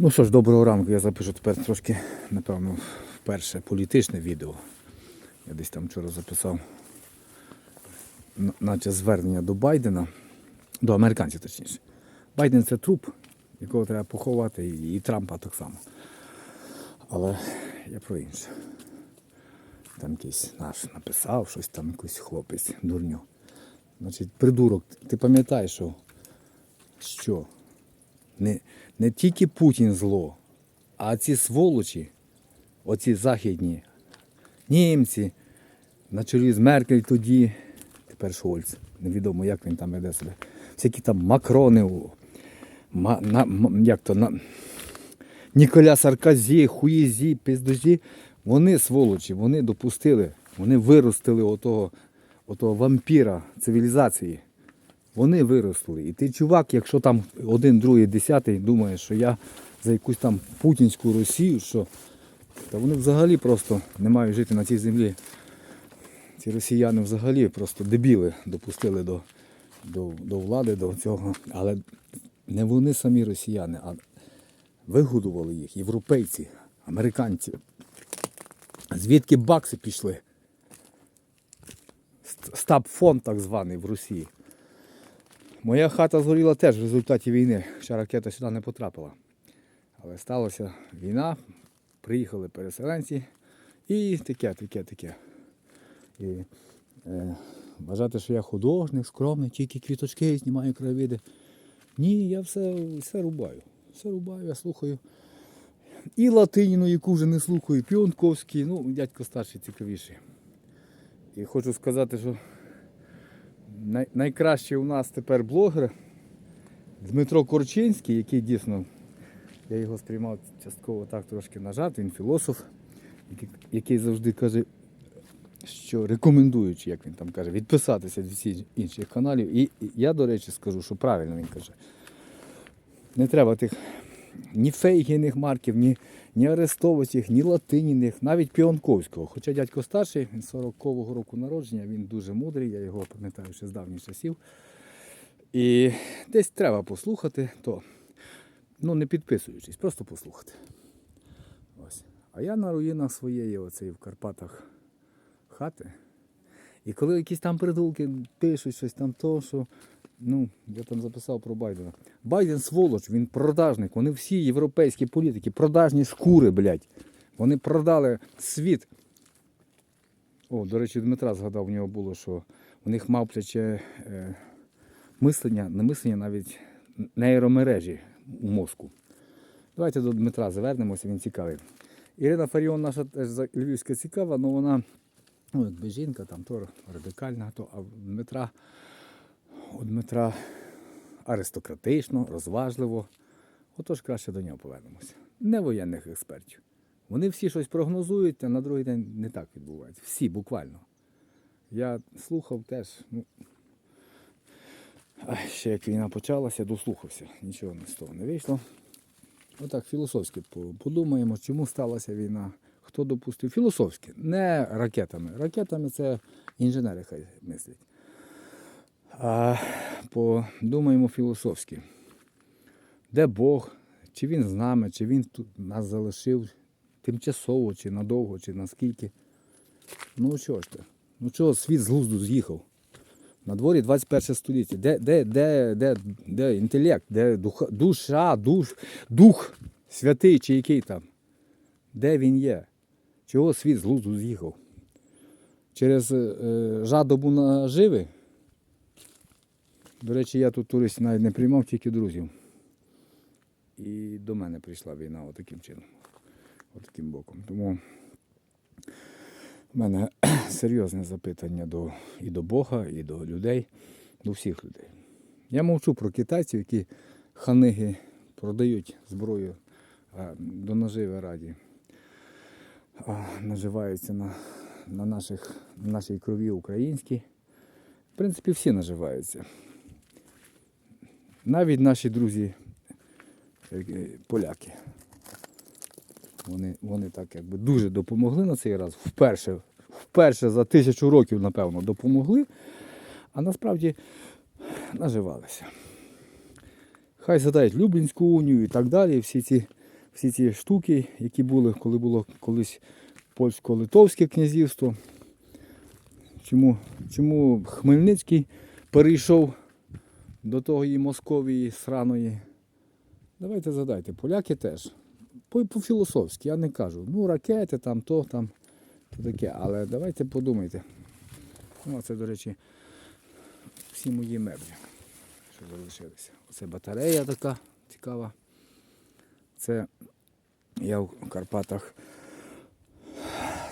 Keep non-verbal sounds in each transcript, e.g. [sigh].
Ну що ж, доброго ранку. Я запишу тепер трошки, напевно, вперше політичне відео. Я десь там вчора записав, наче звернення до Байдена, до американців точніше. Байден це труп, якого треба поховати, і Трампа так само. Але я про інше. Там якийсь наш написав щось, там якийсь хлопець, дурню. Значить, придурок, ти пам'ятаєш, що? Що? Не, не тільки Путін зло, а ці сволочі, оці західні німці, на чолі з Меркель тоді, тепер Шольц, невідомо, як він там веде себе. Всякі там Макрони, ма, на, як то, на, Ніколя Сарказі, Хуїзі, Пиздожі, вони сволочі, вони допустили, вони виростили отого, отого вампіра цивілізації. Вони виросли. І ти, чувак, якщо там один, другий, десятий думає, що я за якусь там путінську Росію, що та вони взагалі просто не мають жити на цій землі. Ці росіяни взагалі просто дебіли допустили до, до, до влади, до цього. Але не вони самі росіяни, а вигодували їх європейці, американці. Звідки бакси пішли? Ст- Стаб-фонд так званий в Росії. Моя хата згоріла теж в результаті війни. Ще ракета сюди не потрапила. Але сталася війна, приїхали переселенці і таке, таке, таке. І е, вважати, що я художник, скромний, тільки квіточки знімаю краєвиди. Ні, я все, все рубаю. Все рубаю, я слухаю. І Латиніну, яку вже не слухаю, Піонковський, ну, дядько старший цікавіший. І хочу сказати, що найкращий у нас тепер блогер Дмитро Корчинський, який дійсно, я його сприймав частково так трошки на жарт, він філософ, який, який завжди каже, що рекомендуючи, як він там каже, відписатися від всіх інших каналів. І я, до речі, скажу, що правильно він каже. Не треба тих ні фейгіних марків, ні, ні арестовицьких, ні латиніних, навіть Піонковського. Хоча дядько старший, він 40-го року народження, він дуже мудрий, я його пам'ятаю ще з давніх часів. І десь треба послухати, то ну не підписуючись, просто послухати. Ось. А я на руїнах своєї, оцеї в Карпатах хати. І коли якісь там придулки пишуть щось там то, що. Ну, я там записав про Байдена. Байден сволоч, він продажник. Вони всі європейські політики, продажні шкури, блядь. Вони продали світ. О, до речі, Дмитра згадав, у нього було, що у них мавпляче е, мислення, не мислення, навіть нейромережі у мозку. Давайте до Дмитра завернемося, він цікавий. Ірина Фаріон наша теж львівська цікава, але вона, ну, якби жінка, там то радикальна, то, а Дмитра, у Дмитра аристократично, розважливо. Отож краще до нього повернемося. Не воєнних експертів. Вони всі щось прогнозують, а на другий день не так відбувається. Всі буквально. Я слухав теж. Ну, ай, ще як війна почалася, дослухався. Нічого з того не вийшло. Отак філософськи подумаємо, чому сталася війна, хто допустив. Філософськи, не ракетами. Ракетами це інженери хай мислять. А подумаємо філософськи. Де Бог? Чи він з нами, чи він тут нас залишив тимчасово, чи надовго, чи наскільки. Ну чого ж ти? Ну чого світ з глузду з'їхав? На дворі 21 століття. Де, де, де, де, де інтелект, де духа, душа, душ, дух святий чи який там? Де він є? Чого світ з глузду з'їхав? Через е, жадобу наживи? До речі, я тут туристів навіть не приймав, тільки друзів. І до мене прийшла війна отаким чином, отаким боком. Тому в мене [clears throat] серйозне запитання до, і до Бога, і до людей, до всіх людей. Я мовчу про китайців, які ханиги продають зброю а, до наживи раді, а, наживаються на, на, наших, на нашій крові українській. В принципі, всі наживаються. Навіть наші друзі е, поляки. Вони, вони так якби дуже допомогли на цей раз. Вперше, вперше за тисячу років, напевно, допомогли, а насправді наживалися. Хай згадають Люблінську унію і так далі, всі ці всі ці штуки, які були, коли було колись польсько-литовське князівство. Чому, чому Хмельницький перейшов до тої Московії сраної? Давайте задайте, поляки теж. По, по-філософськи, я не кажу. Ну, ракети там, то там, то таке. Але давайте подумайте. Ну, це, до речі, всі мої меблі, що залишилися. Оце батарея така цікава. Це я в Карпатах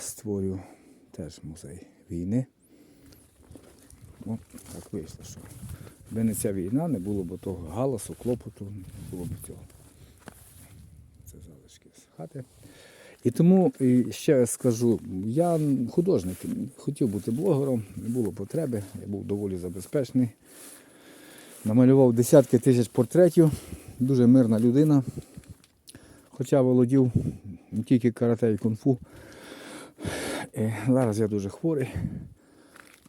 створю теж музей війни. Ну, так вийшло, що якби не ця війна, не було б того галасу, клопоту, не було б цього. Це залишки з хати. І тому ще раз скажу, я художник, хотів бути блогером, не було потреби, я був доволі забезпечений. Намалював десятки тисяч портретів, дуже мирна людина. Хоча володів не тільки карате і кунг-фу. І зараз я дуже хворий.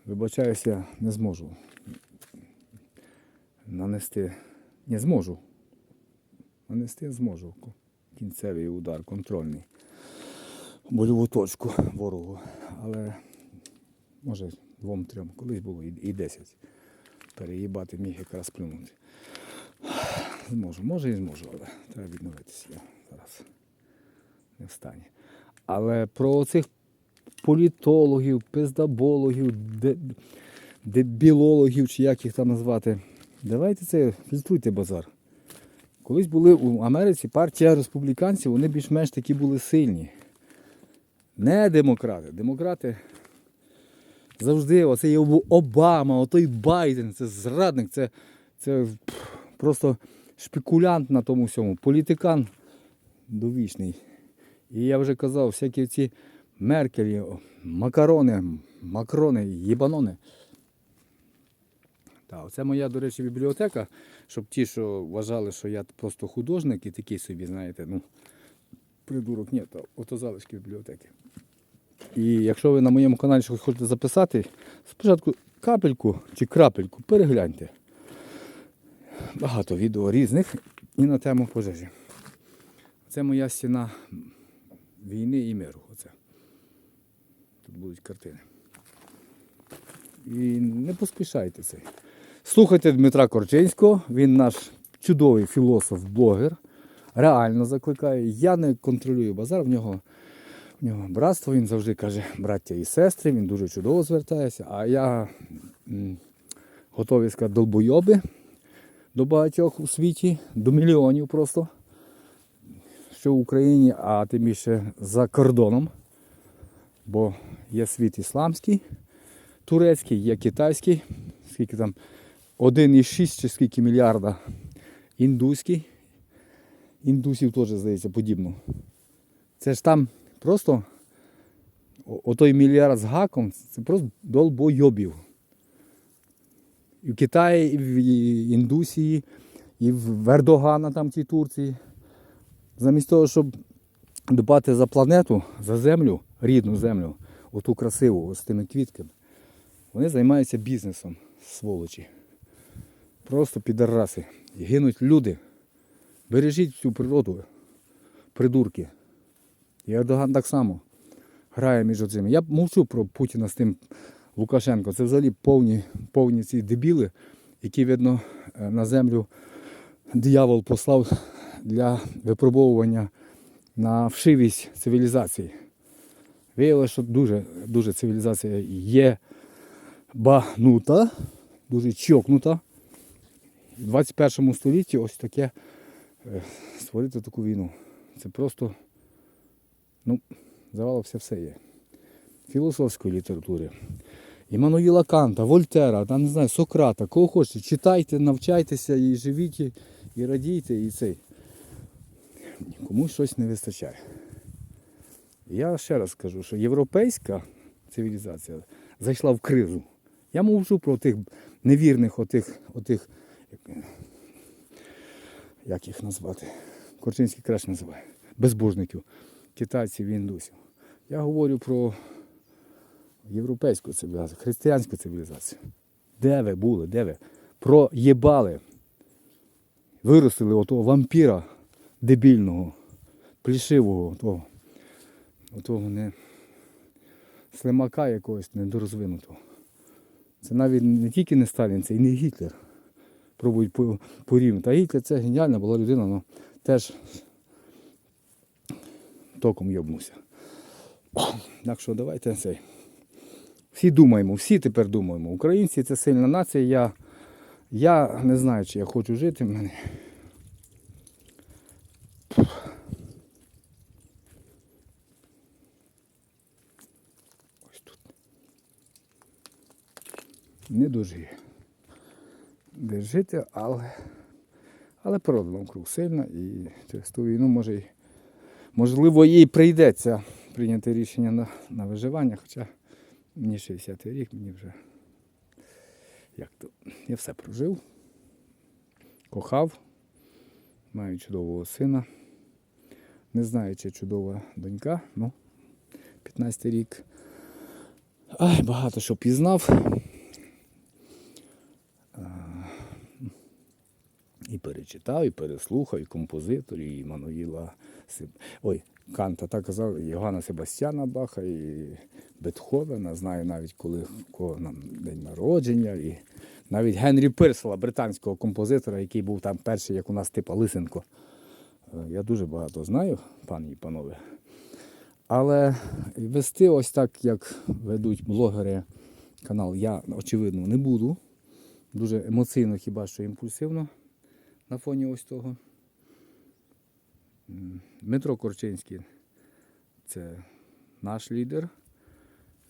Вибачаюся, не зможу нанести. Не зможу. Нанести зможу. Кінцевий удар, контрольний. Больову точку ворогу. Але може двом-трьом. Колись було і і десять. Переїбати міг якраз плюнути. Зможу, може і зможу, але треба відновитися. Я зараз не в стані. Але про цих політологів, пиздабологів, де, дебілологів, чи як їх там назвати. Давайте це фільтруйте базар. Колись були у Америці партія республіканців, вони більш-менш такі були сильні. Не демократи. Демократи завжди, оце є Обама, отой Байден, це зрадник, це, це просто шпекулянт на тому всьому, політикан довічний. І я вже казав, всякі ці Меркелі, макарони, макрони, єбанони. Так, оце моя, до речі, бібліотека, щоб ті, що вважали, що я просто художник і такий собі, знаєте, ну, придурок, ні, то ото залишки бібліотеки. І якщо ви на моєму каналі щось хочете записати, спочатку капельку чи крапельку перегляньте. Багато відео різних і на тему пожежі. Це моя стіна війни і миру. Оце. Тут будуть картини. І не поспішайте це. Слухайте Дмитра Корчинського, він наш чудовий філософ-блогер. Реально закликає. Я не контролюю базар, в нього, в нього братство, він завжди каже браття і сестри, він дуже чудово звертається. А я готовий сказати долбойоби до багатьох у світі, до мільйонів просто. Що в Україні, а тим більше за кордоном. Бо є світ ісламський, турецький, є китайський, скільки там 1,6 чи скільки мільярда індуський. Індусів теж, здається, подібно. Це ж там просто отой мільярд з гаком, це просто долбойобів. І в Китаї, і в Індусії, і в Ердогана там в цій Турції. Замість того, щоб дбати за планету, за землю, рідну землю, оту красиву, з тими квітками, вони займаються бізнесом, сволочі. Просто підараси. Гинуть люди. Бережіть цю природу, придурки. І Ердоган так само грає між цими. Я мовчу про Путіна з тим Лукашенко. Це взагалі повні, повні ці дебіли, які, видно, е, на землю диявол послав для випробовування на вшивість цивілізації. Виявилося, що дуже, дуже цивілізація є багнута, дуже чокнута. В 21 столітті ось таке е, створити таку війну. Це просто, ну, завалився все є. Філософської літератури. Іммануїла Канта, Вольтера, там, не знаю, Сократа, кого хочете, читайте, навчайтеся і живіть, і- радійте, і цей. Комусь щось не вистачає. Я ще раз скажу, що європейська цивілізація зайшла в кризу. Я мовчу про тих невірних, отих, отих як- їх назвати? Корчинський краще називає. Безбожників, китайців і індусів. Я говорю про європейську цивілізацію, християнську цивілізацію. Де ви були? Де ви? Проєбали. Виростили отого вампіра дебільного. плішивого, того, того не слимака якогось недорозвинутого. Це навіть не тільки не Сталін, це і не Гітлер. Пробують по- порівняти. А Гітлер це геніальна була людина, але теж током йобнувся. Так що давайте цей. Всі думаємо, всі тепер думаємо. Українці це сильна нація. Я, я не знаю, чи я хочу жити. в Мене. Ось тут. Не дуже є. Де жити, але, але природа навкруг сильна і через ту війну може й можливо їй прийдеться прийняти рішення на, на виживання, хоча мені 60-й рік, мені вже як то, я все прожив, кохав, маю чудового сина. Не знаю, чи чудова донька, ну, 15 рік. Ай, багато що пізнав. А, І перечитав, і переслухав, і композиторів, і Мануїла. Ой, Канта так казав, Йоганна Себастьяна Баха, і Бетховена. Знаю навіть коли кого нам день народження. І навіть Генрі Пирсела, британського композитора, який був там перший, як у нас типа Лисенко. Е, Я дуже багато знаю, пані і панове. Але вести ось так, як ведуть блогери канал, я, очевидно, не буду. Дуже емоційно, хіба що імпульсивно на фоні ось того. Дмитро Корчинський це наш лідер.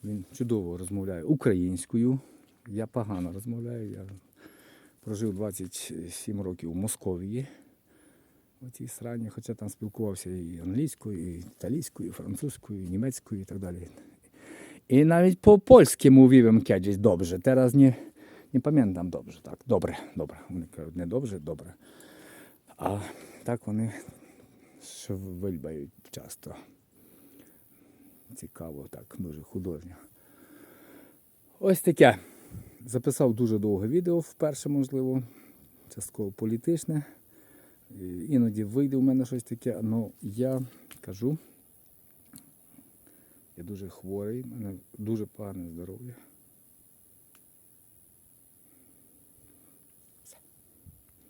Він чудово розмовляє українською. Я погано розмовляю. Я прожив 27 років у Московії. У цій срані, хоча там спілкувався і англійською, і італійською, і французькою, і німецькою і так далі. І навіть по польськи mówiłem kiedyś dobrze. Teraz nie, nie pamiętam dobrze. Так, добре, добре. Вони кажуть, не добре, добре. А так вони швильбають часто. Цікаво, так, дуже художньо. Ось таке. Записав дуже довге відео вперше, можливо. Частково політичне. Іноді вийде у мене щось таке, але я кажу, я дуже хворий, в мене дуже погане здоров'я.